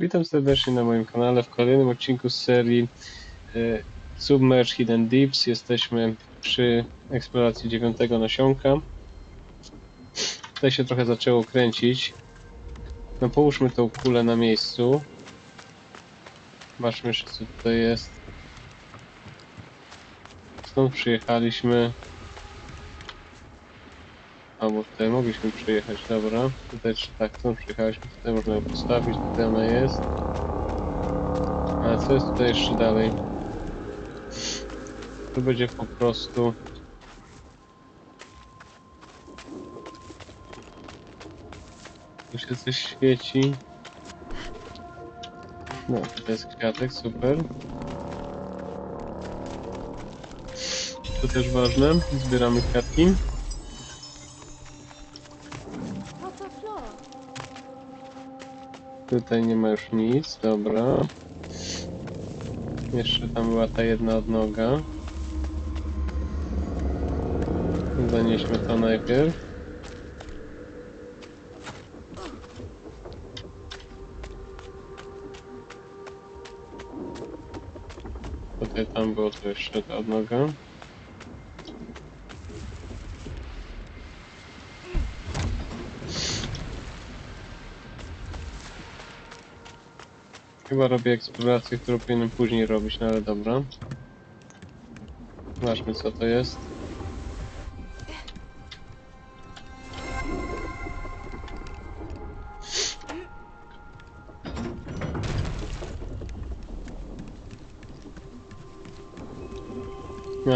Witam serdecznie na moim kanale w kolejnym odcinku z serii e, Submerge Hidden Deeps. Jesteśmy przy eksploracji dziewiątego nasionka. Tutaj się trochę zaczęło kręcić. No połóżmy tą kulę na miejscu. Zobaczmy jeszcze co tutaj jest. Stąd przyjechaliśmy. Albo tutaj mogliśmy przyjechać, dobra. Tutaj tak, stąd przyjechaliśmy, tutaj można ją postawić, tutaj ona jest. Ale co jest tutaj jeszcze dalej? Tu będzie po prostu... Tu się coś świeci. No, tutaj jest kwiatek, super. To też ważne, zbieramy kwiatki. Tutaj nie ma już nic, dobra. Jeszcze tam była ta jedna odnoga. Zanieśmy to najpierw. Tutaj tam było to jeszcze ta odnoga. Chyba robię eksplorację, którą powinienem później robić, no ale dobra. Zobaczmy co to jest.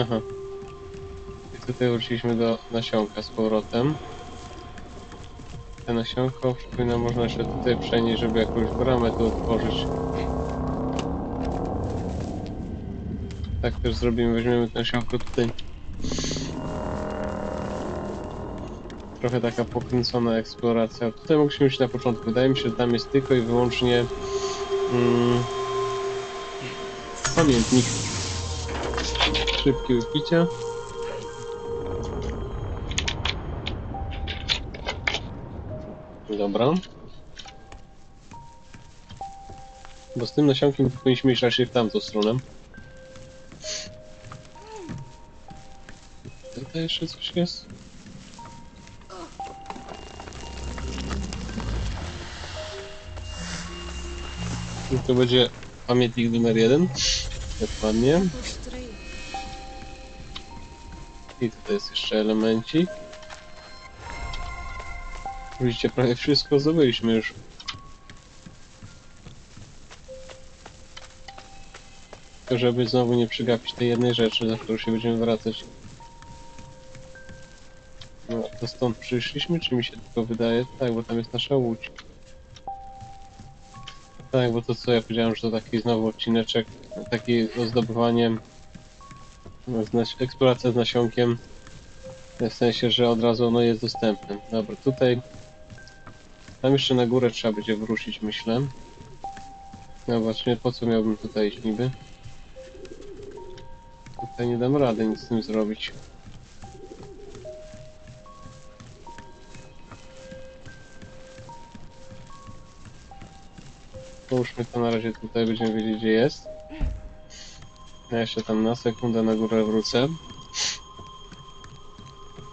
Aha. I tutaj wróciliśmy do nasionka z powrotem. Te nasionko przypomina można się tutaj przenieść, żeby jakąś bramę tu otworzyć. Tak też zrobimy, weźmiemy to nasionko tutaj. Trochę taka pokręcona eksploracja. Tutaj mogliśmy iść na początku. Wydaje mi się, że tam jest tylko i wyłącznie mm, pamiętnik. Szybkie wypicie. Dobra. Bo z tym nasionkiem powinniśmy iść raczej w tamtą stronę. Tutaj jeszcze coś jest? I to będzie pamiętnik numer jeden. Dokładnie. I tutaj jest jeszcze elemencik. Widzicie, prawie wszystko zdobyliśmy już. Tylko żeby znowu nie przegapić tej jednej rzeczy, za którą się będziemy wracać. To stąd przyszliśmy, czy mi się tylko wydaje? Tak, bo tam jest nasza łódź. Tak, bo to co ja powiedziałem, że to taki znowu odcineczek, taki zdobywanie, eksploracja z nasionkiem. W sensie, że od razu ono jest dostępne. Dobra, tutaj. Tam jeszcze na górę trzeba będzie wrócić, myślę. No właśnie, po co miałbym tutaj iść niby? Tutaj nie dam rady nic z tym zrobić. Połóżmy to na razie tutaj, będziemy wiedzieć gdzie jest. Ja jeszcze tam na sekundę na górę wrócę.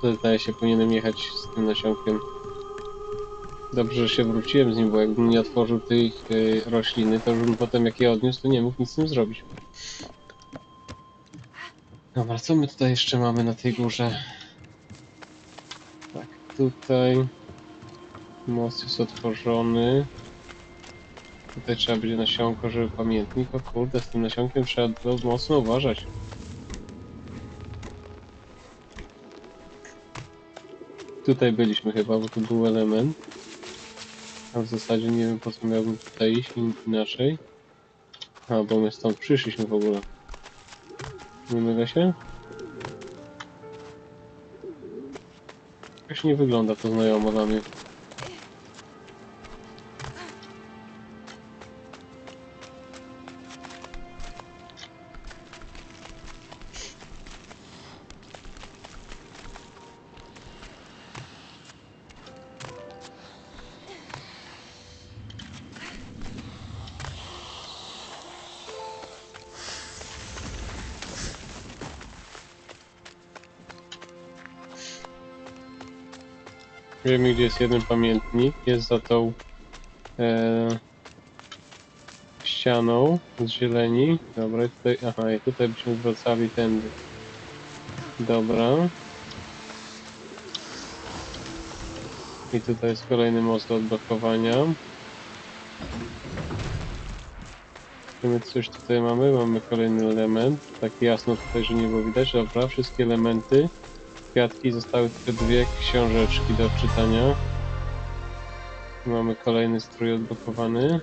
To zdaje się powinienem jechać z tym nasionkiem. Dobrze, że się wróciłem z nim, bo jakbym nie otworzył tej y, rośliny, to już bym potem jak je odniósł, to nie mógł nic z tym zrobić. Dobra, co my tutaj jeszcze mamy na tej górze? Tak, tutaj most jest otworzony. Tutaj trzeba będzie nasionko, żeby pamiętnik. O kurde, z tym nasionkiem trzeba mocno uważać. Tutaj byliśmy chyba, bo tu był element. A w zasadzie nie wiem po co miałbym tutaj iść in- inaczej. A, bo my stąd przyszliśmy w ogóle. Nie mylę się? Jakoś nie wygląda to znajomo dla mnie. Wiemy, gdzie jest jeden pamiętnik. Jest za tą e, ścianą z zieleni. Dobra, i tutaj, aha, i tutaj byśmy wracali tędy. Dobra. I tutaj jest kolejny most do odblokowania. Czy my coś tutaj mamy? Mamy kolejny element. Tak jasno tutaj, że nie było widać. Dobra, wszystkie elementy. Kwiatki, zostały tylko dwie książeczki do czytania. Mamy kolejny strój odblokowany.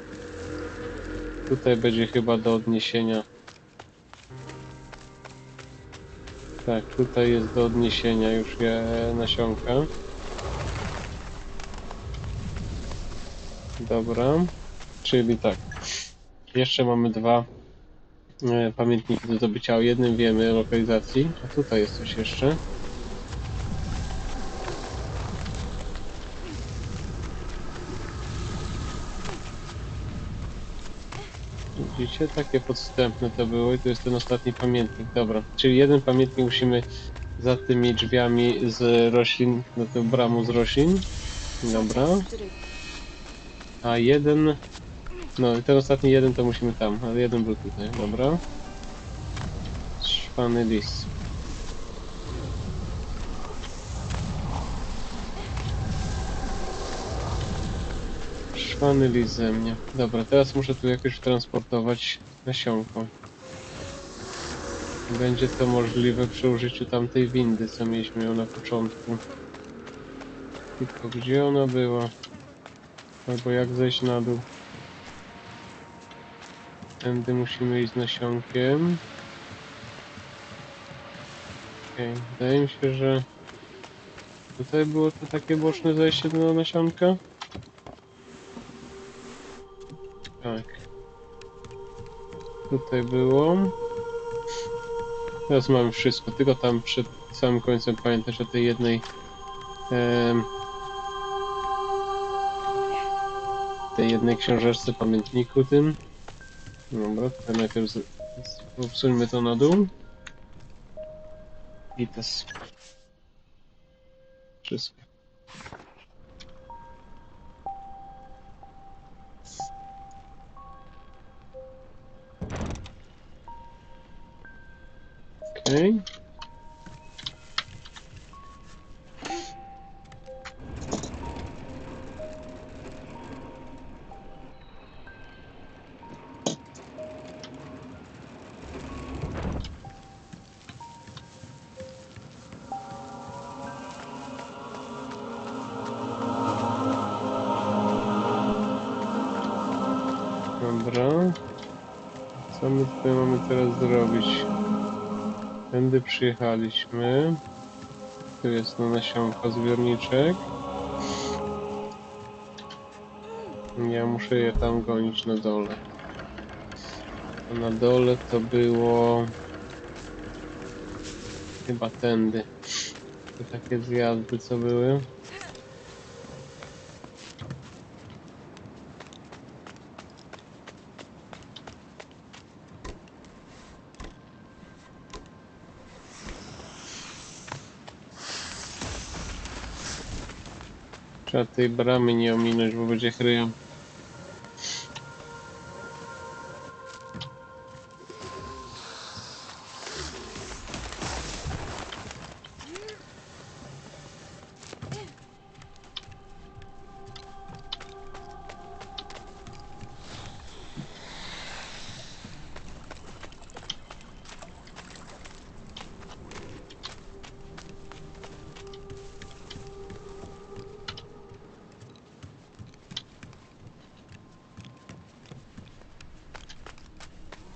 Tutaj będzie chyba do odniesienia. Tak, tutaj jest do odniesienia już je nasionka. Dobra, czyli tak. Jeszcze mamy dwa e, pamiętniki do zdobycia. O jednym wiemy lokalizacji, a tutaj jest coś jeszcze. Widzicie? Takie podstępne to było i to jest ten ostatni pamiętnik. Dobra, czyli jeden pamiętnik musimy za tymi drzwiami z roślin, do tą bramą z roślin. Dobra. A jeden... No i ten ostatni jeden to musimy tam, ale jeden był tutaj, dobra. Szpany lis. Szpany lis ze mnie. Dobra, teraz muszę tu jakoś transportować nasionko. Będzie to możliwe przy użyciu tamtej windy, co mieliśmy ją na początku. Tylko gdzie ona była? Albo jak zejść na dół? Tędy musimy iść z nasionkiem. Okej, wydaje mi się, że tutaj było to takie boczne zejście do nasionka. Tutaj było. Teraz mamy wszystko, tylko tam przed samym końcem pamiętasz o tej jednej em, tej jednej książeczce pamiętniku tym. Dobra, to najpierw z, z, to na dół. I to wszystko. Okej. Dobra. Co my tutaj mamy teraz zrobić? Tędy przyjechaliśmy. Tu jest no nasionka zbiorniczek. Ja muszę je tam gonić na dole. A na dole to było... Chyba tędy. Te takie zjazdy co były. Trzeba tej bramy nie ominąć, bo będzie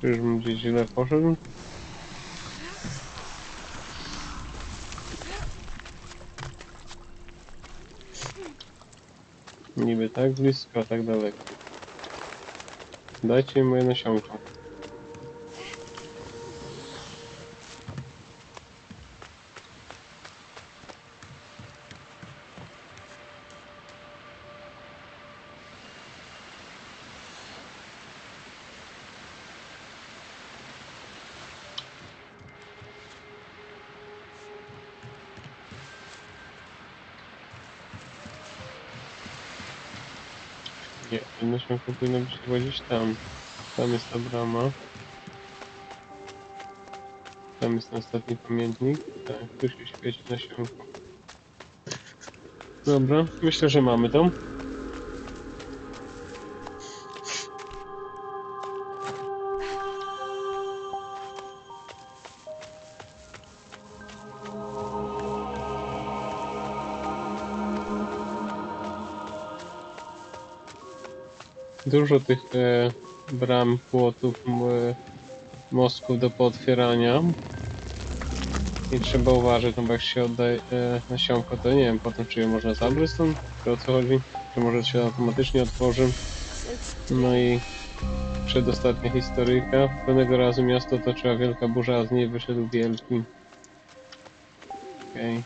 chryją. Czyżbym gdzieś źle poszedł? Niby tak blisko, a tak daleko. Dajcie mi moje nasionko. Powinno być chyba gdzieś tam. Tam jest ta brama. Tam jest ten ostatni pamiętnik. Tak, tu się świeci nasionko. Dobra, myślę, że mamy to. Dużo tych e, bram, płotów, e, mostków do pootwierania. I trzeba uważać, no bo jak się oddaje e, nasionko, to nie wiem potem czy je można zabrać stąd, o co chodzi, czy może się automatycznie otworzy. No i przedostatnia historyjka. Pewnego razu miasto otoczyła wielka burza, a z niej wyszedł wielki. Okej.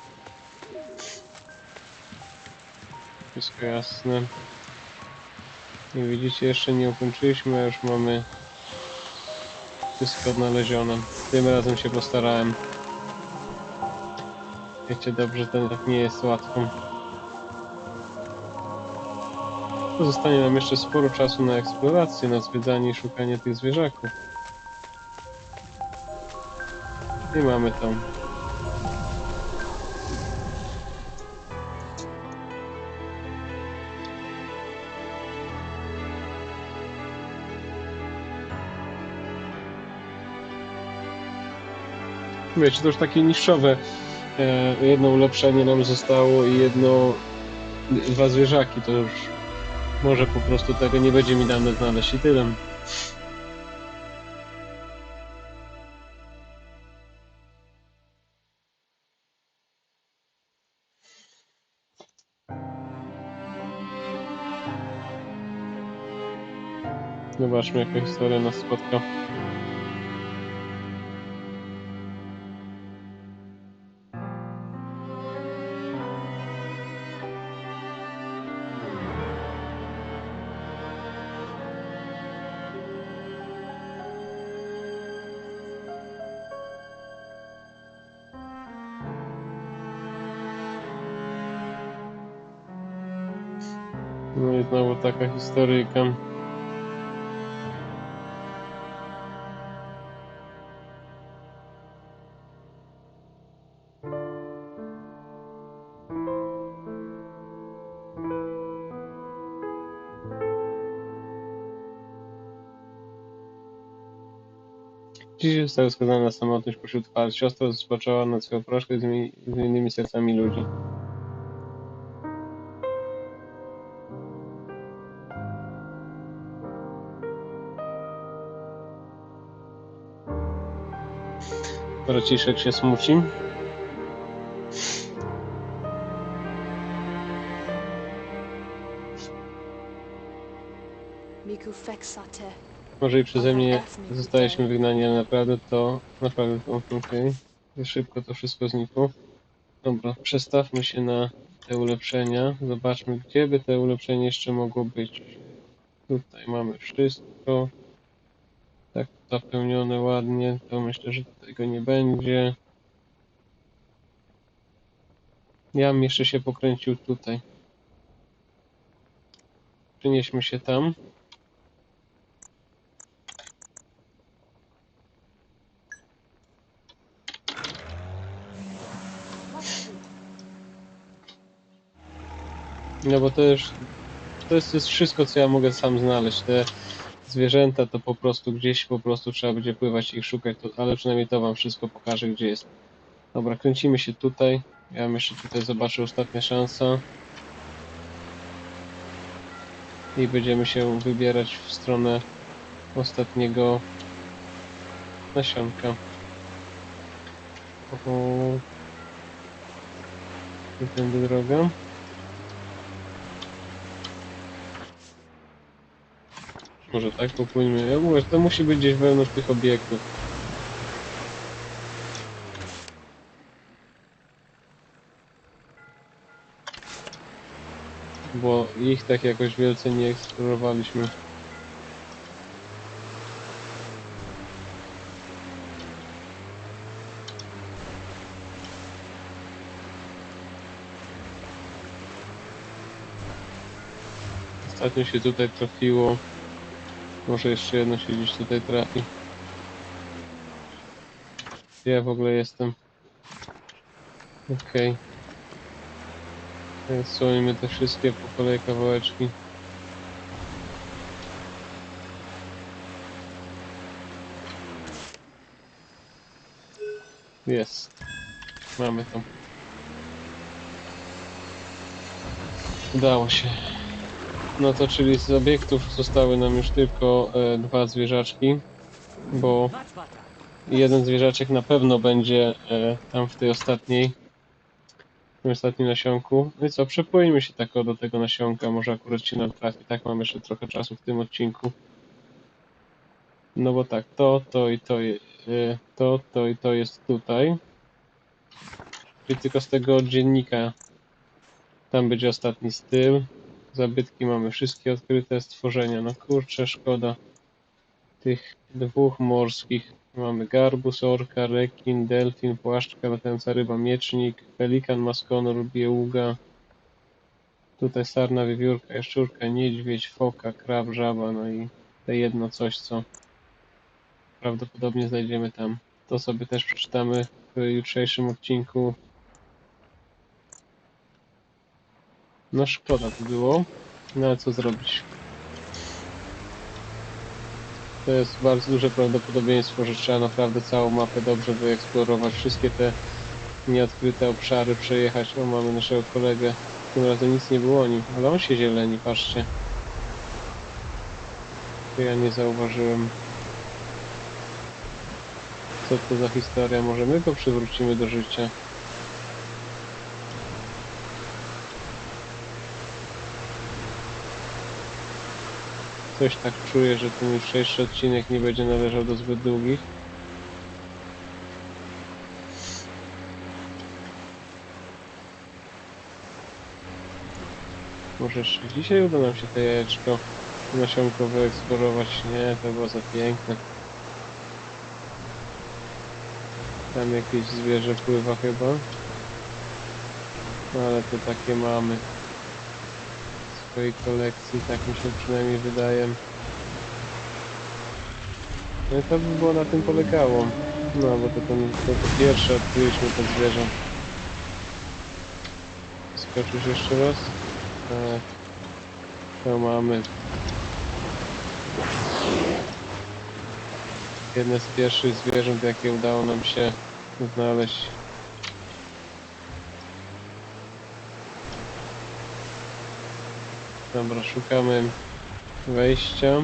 Wszystko jasne. I widzicie, jeszcze nie ukończyliśmy, a już mamy wszystko odnalezione. Tym razem się postarałem. Wiecie dobrze, to tak nie jest łatwo. Pozostanie nam jeszcze sporo czasu na eksplorację, na zwiedzanie i szukanie tych zwierzaków. I mamy to. Wiecie, to już takie niższowe. E, jedno ulepszenie nam zostało i jedno... Dwa zwierzaki, to już... Może po prostu tego nie będzie mi dane znaleźć i tyle. Zobaczmy jaka historia nas spotka. Taka historyjka. Dziś został skazany na samotność pośród fal. Siostra rozpoczęła nad swoją mi- z innymi sercami ludzi. Braciszek się smuci. Może i przeze mnie zostaliśmy wygnani, ale naprawdę to... Naprawdę to... Okej. Okay. Szybko to wszystko znikło. Dobra, przestawmy się na te ulepszenia. Zobaczmy, gdzie by te ulepszenie jeszcze mogło być. Tutaj mamy wszystko. Tak zapełnione ładnie. To myślę, że tego nie będzie. Ja jeszcze się pokręcił tutaj. Przenieśmy się tam. No bo to już to jest, to jest wszystko, co ja mogę sam znaleźć. Te zwierzęta to po prostu gdzieś po prostu trzeba będzie pływać i ich szukać, to, ale przynajmniej to wam wszystko pokażę, gdzie jest. Dobra, kręcimy się tutaj. Ja bym jeszcze tutaj zobaczył ostatnia szansa. I będziemy się wybierać w stronę ostatniego nasionka. Oho. I tędy droga. Może tak popłyńmy. Ja mówię, że to musi być gdzieś wewnątrz tych obiektów. Bo ich tak jakoś wielce nie eksplorowaliśmy. Ostatnio się tutaj trafiło. Może jeszcze jedno się gdzieś tutaj trafi. Ja w ogóle jestem? Okej. Okay. Te wszystkie po kolei kawałeczki. Jest. Mamy to. Udało się. No to czyli z obiektów zostały nam już tylko e, dwa zwierzaczki, bo jeden zwierzaczek na pewno będzie e, tam w tej ostatniej, w tym ostatnim nasionku. No i co, przepłyńmy się tak do tego nasionka, może akurat się nam trafi, tak mam jeszcze trochę czasu w tym odcinku. No bo tak, to, to i to, e, to, to i to jest tutaj. Czyli tylko z tego dziennika tam będzie ostatni styl. Zabytki mamy wszystkie odkryte stworzenia. No kurczę, szkoda tych dwóch morskich. Mamy garbus, orka, rekin, delfin, płaszczka, latająca ryba, miecznik, pelikan, maskonur, bieługa. Tutaj sarna, wiewiórka, jaszczurka, niedźwiedź, foka, krab, żaba, no i te jedno coś, co prawdopodobnie znajdziemy tam. To sobie też przeczytamy w jutrzejszym odcinku. No szkoda to było, no ale co zrobić. To jest bardzo duże prawdopodobieństwo, że trzeba naprawdę całą mapę dobrze wyeksplorować, wszystkie te nieodkryte obszary przejechać. O, mamy naszego kolegę. Tym razem nic nie było nim, ale on się zieleni, patrzcie. To ja nie zauważyłem. Co to za historia? Może my go przywrócimy do życia? Coś tak czuję, że ten jutrzejszy odcinek nie będzie należał do zbyt długich. Może jeszcze dzisiaj uda nam się to jajeczko nasionko wyeksplorować. Nie, to było za piękne. Tam jakieś zwierzę pływa chyba. No, Ale to takie mamy swojej kolekcji, tak mi się przynajmniej wydaje. No i to by było na tym polegało. No bo to, ten, to, to pierwsze odkryliśmy to zwierzę. Skoczysz jeszcze raz? Tak. To mamy. Jedne z pierwszych zwierząt, jakie udało nam się znaleźć. Dobra, szukamy wejścia.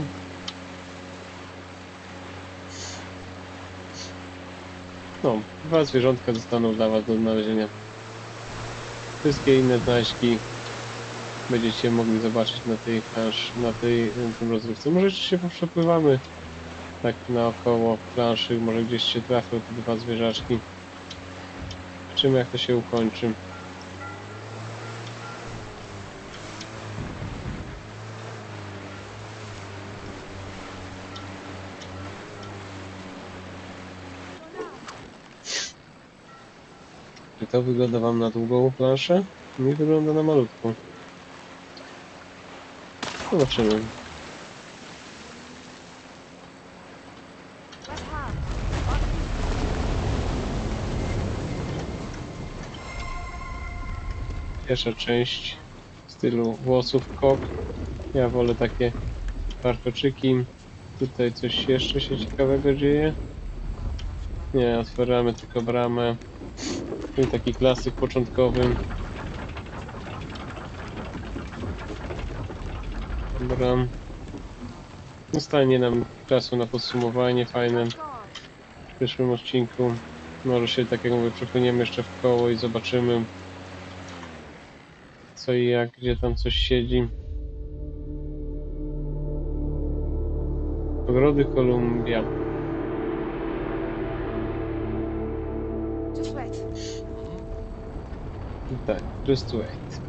No, dwa zwierzątka zostaną dla Was do znalezienia. Wszystkie inne znajdźki będziecie mogli zobaczyć na tej plansz, na tej tym rozrywce. Może jeszcze się przepływamy tak naokoło planszy, może gdzieś się trafią te dwa zwierzaczki. Zobaczymy jak to się ukończy. To wygląda Wam na długą planszę? Mi wygląda na malutką. Zobaczymy. Pierwsza część w stylu włosów kok. Ja wolę takie warkoczyki. Tutaj coś jeszcze się ciekawego dzieje. Nie, otwieramy tylko bramę. I taki klasyk początkowy. Dobra. Zostanie nam czasu na podsumowanie fajne w przyszłym odcinku. Może się, tak jak mówię, przepłyniemy jeszcze w koło i zobaczymy co i jak, gdzie tam coś siedzi. Ogrody Kolumbia. Tak, just wait.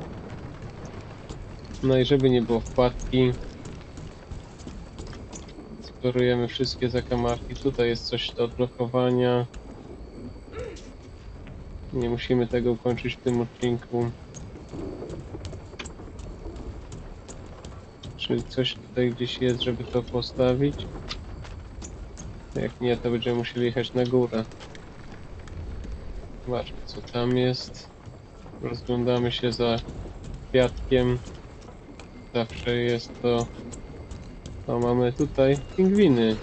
No i żeby nie było wpadki, eksplorujemy wszystkie zakamarki. Tutaj jest coś do odblokowania. Nie musimy tego ukończyć w tym odcinku. Czy coś tutaj gdzieś jest, żeby to postawić? Jak nie, to będziemy musieli jechać na górę. Zobaczmy, co tam jest. Rozglądamy się za kwiatkiem. Zawsze jest to... O, mamy tutaj pingwiny.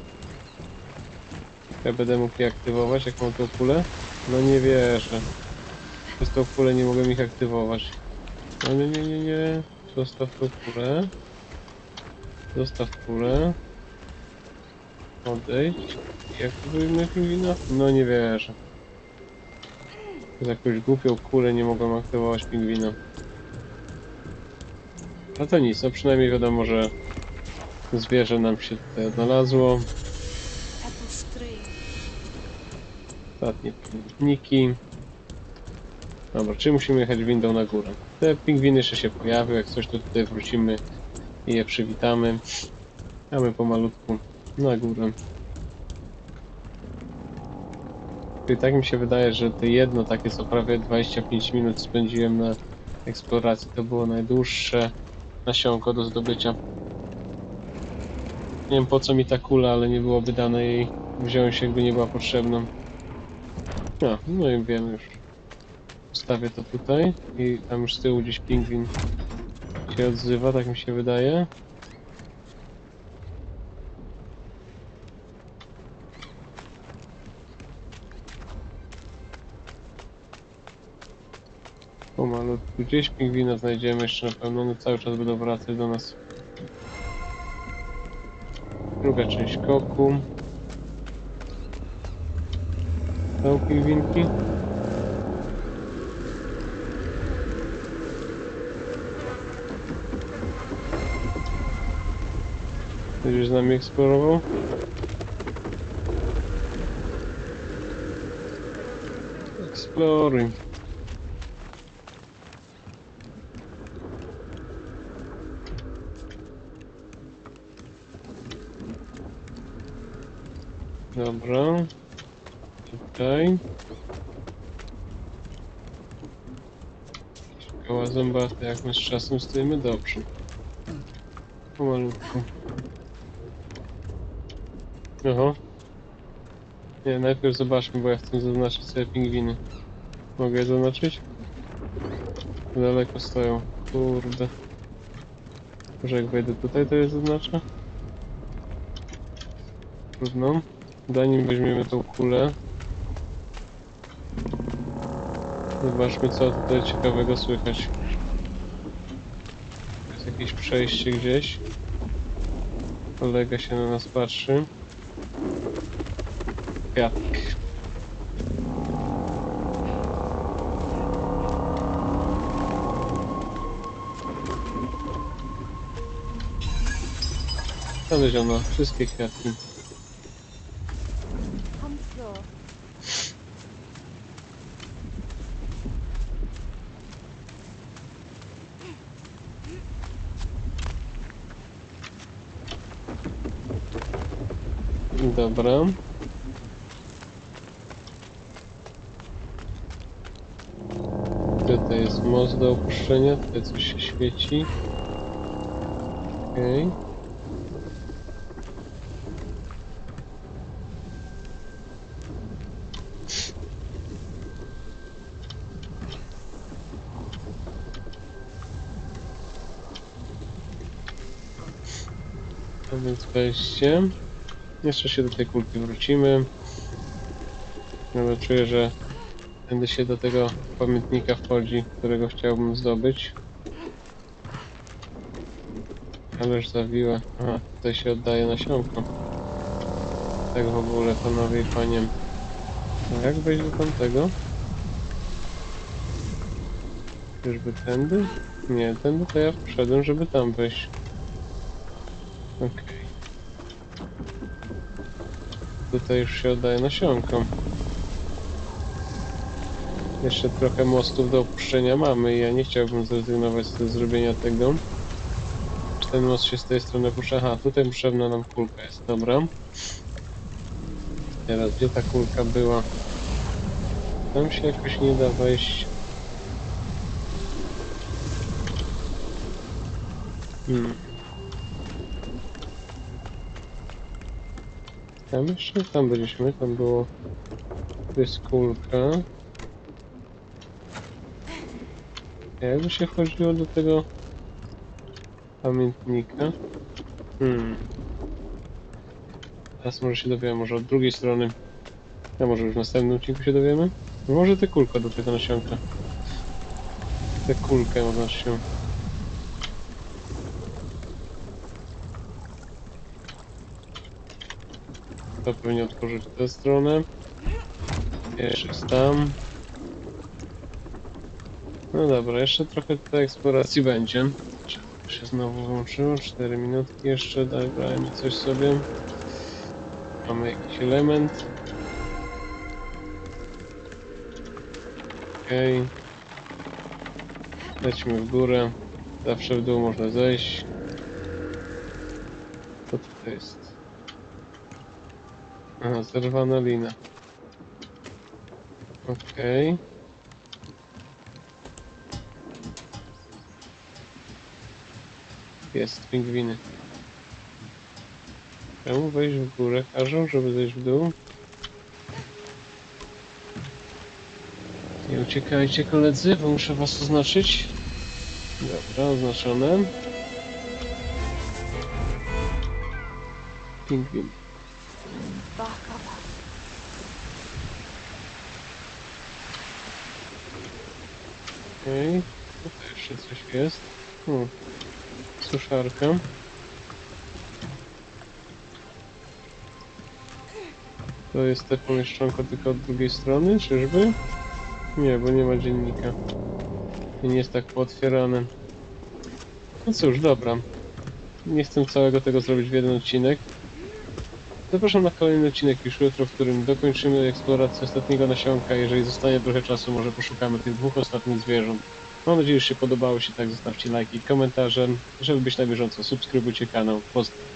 Ja będę mógł je aktywować, jak mam tą kulę? No nie wierzę. Przez tą kulę nie mogę ich aktywować. No nie, nie, nie, nie. Zostaw tą kulę. Zostaw kulę. Odejdź. Jak wyjmę pingwina? No nie wierzę. Za jakąś głupią kulę nie mogłem aktywować pingwina. No to nic, no przynajmniej wiadomo, że zwierzę nam się tutaj odnalazło. Ostatnie pingwiniki. Dobra, czy musimy jechać windą na górę? Te pingwiny jeszcze się pojawią, jak coś to tutaj wrócimy i je przywitamy. A my pomalutku na górę. I tak mi się wydaje, że to jedno takie co prawie 25 minut spędziłem na eksploracji, to było najdłuższe nasionko do zdobycia. Nie wiem po co mi ta kula, ale nie byłoby dane jej wziąć jakby nie była potrzebna. No, no i wiem już. Ustawię to tutaj i tam już z tyłu gdzieś pingwin się odzywa, tak mi się wydaje. Pomalutku. Gdzieś pingwina znajdziemy jeszcze na pewno, one cały czas będą wracać do nas. Druga część koku. Są pingwinki? Będziesz z nami eksplorował? Exploring. Dobra. Tutaj. Koła zębate, jak my z czasem stoimy dobrze. Pomalutku. Oho. Nie, najpierw zobaczmy, bo ja chcę zaznaczyć sobie pingwiny. Mogę je zaznaczyć? Daleko stoją. Kurde. Może jak wejdę tutaj, to je zaznaczę? Trudno. Zanim weźmiemy tą kulę. Zobaczmy co tutaj ciekawego słychać. Jest jakieś przejście gdzieś. Kolega się na nas patrzy. Kwiatek. Znaleziono wszystkie kwiatki. Dobra. Tutaj jest most do opuszczenia, tutaj coś się świeci. Okej. A więc wejście. Jeszcze się do tej kulki wrócimy. Ale czuję, że będę się do tego pamiętnika wchodzi, którego chciałbym zdobyć. Ależ zawiłe. Aha, tutaj się oddaje nasionko. Tak w ogóle, panowie i panie. A jak wejść do tamtego? Czyżby tędy? Nie, tędy to ja wszedłem, żeby tam wejść. Okej. Tutaj już się oddaje nasionko. Jeszcze trochę mostów do opuszczenia mamy i ja nie chciałbym zrezygnować z zrobienia tego. Ten most się z tej strony opuszcza? Aha, tutaj potrzebna nam kulka jest, dobra. Teraz, gdzie ta kulka była? Tam się jakoś nie da wejść. Hmm. Tam jeszcze, tam byliśmy, tam było pyskulka. Jakby się wchodziło do tego pamiętnika? Hmm. Teraz może się dowiemy, może od drugiej strony. A może już w następnym odcinku się dowiemy? Może tę kulkę do tego nasionka. Tę kulkę można się. To powinien otworzyć tę stronę. Jeszcze jest tam. No dobra, jeszcze trochę tej eksploracji będzie. Czy się znowu włączyło? 4 minutki jeszcze, dajmy coś sobie. Mamy jakiś element. Okej. Lecimy w górę. Zawsze w dół można zejść. Co to jest? Aha, zerwana lina. Okej. Jest, pingwiny. Czemu wejść w górę? Każą, żeby zejść w dół? Nie uciekajcie koledzy, bo muszę was oznaczyć. Dobra, oznaczone. Pingwin. Okej, tutaj jeszcze coś jest. Hmm. Suszarka. To jest te pomieszczonko tylko od drugiej strony, czyżby? Nie, bo nie ma dziennika. I nie jest tak pootwierane. No cóż, dobra. Nie chcę całego tego zrobić w jeden odcinek. Zapraszam na kolejny odcinek już jutro, w którym dokończymy eksplorację ostatniego nasionka. Jeżeli zostanie trochę czasu, może poszukamy tych dwóch ostatnich zwierząt. Mam nadzieję, że się podobało. Jeśli tak, zostawcie lajki i komentarze. Żeby być na bieżąco, subskrybujcie kanał. Pozdrawiam.